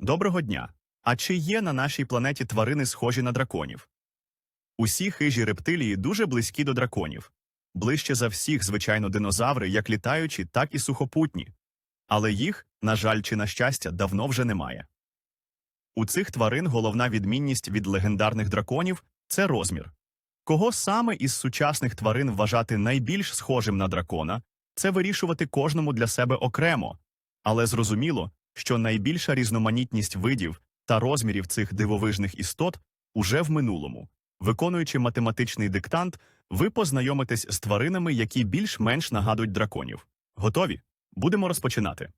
Доброго дня! А чи є на нашій планеті тварини схожі на драконів? Усі хижі рептилії дуже близькі до драконів. Ближче за всіх, звичайно, динозаври, як літаючі, так і сухопутні. Але їх, на жаль чи на щастя, давно вже немає. У цих тварин головна відмінність від легендарних драконів це розмір. Кого саме із сучасних тварин вважати найбільш схожим на дракона, це вирішувати кожному для себе окремо. Але зрозуміло, що найбільша різноманітність видів та розмірів цих дивовижних істот уже в минулому. Виконуючи математичний диктант, ви познайомитесь з тваринами, які більш-менш нагадують драконів. Готові? Будемо розпочинати.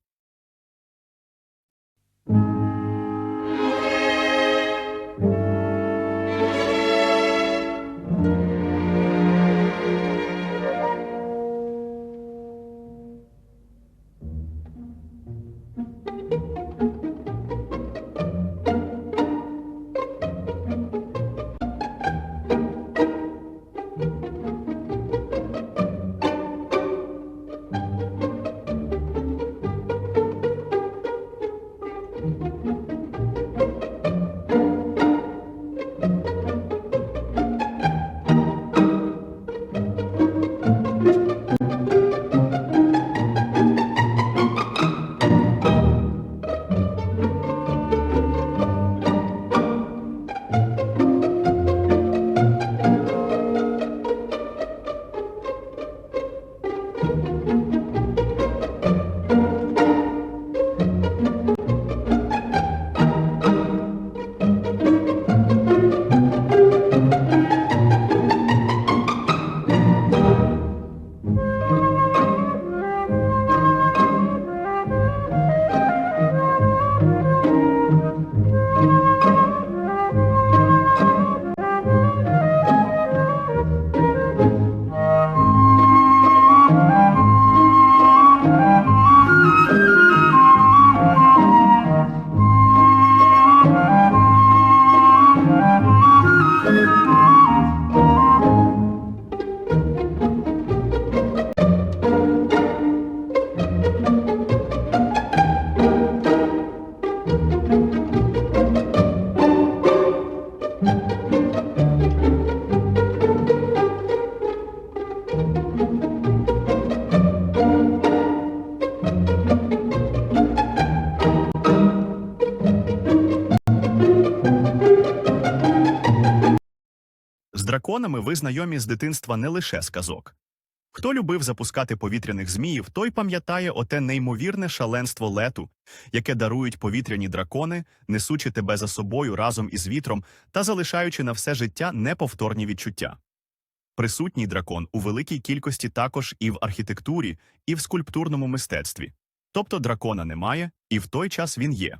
Драконами ви знайомі з дитинства не лише з казок. Хто любив запускати повітряних зміїв, той пам'ятає оте неймовірне шаленство лету, яке дарують повітряні дракони, несучи тебе за собою разом із вітром та залишаючи на все життя неповторні відчуття. Присутній дракон у великій кількості також і в архітектурі, і в скульптурному мистецтві. Тобто дракона немає, і в той час він є.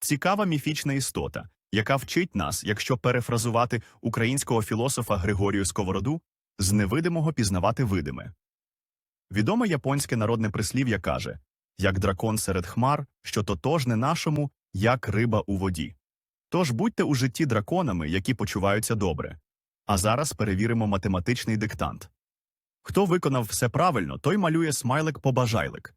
Цікава міфічна істота, яка вчить нас, якщо перефразувати українського філософа Григорію Сковороду, з невидимого пізнавати видиме. Відоме японське народне прислів'я каже як дракон серед хмар, що тотожне нашому, як риба у воді. Тож будьте у житті драконами, які почуваються добре. А зараз перевіримо математичний диктант. Хто виконав все правильно, той малює смайлик побажайлик.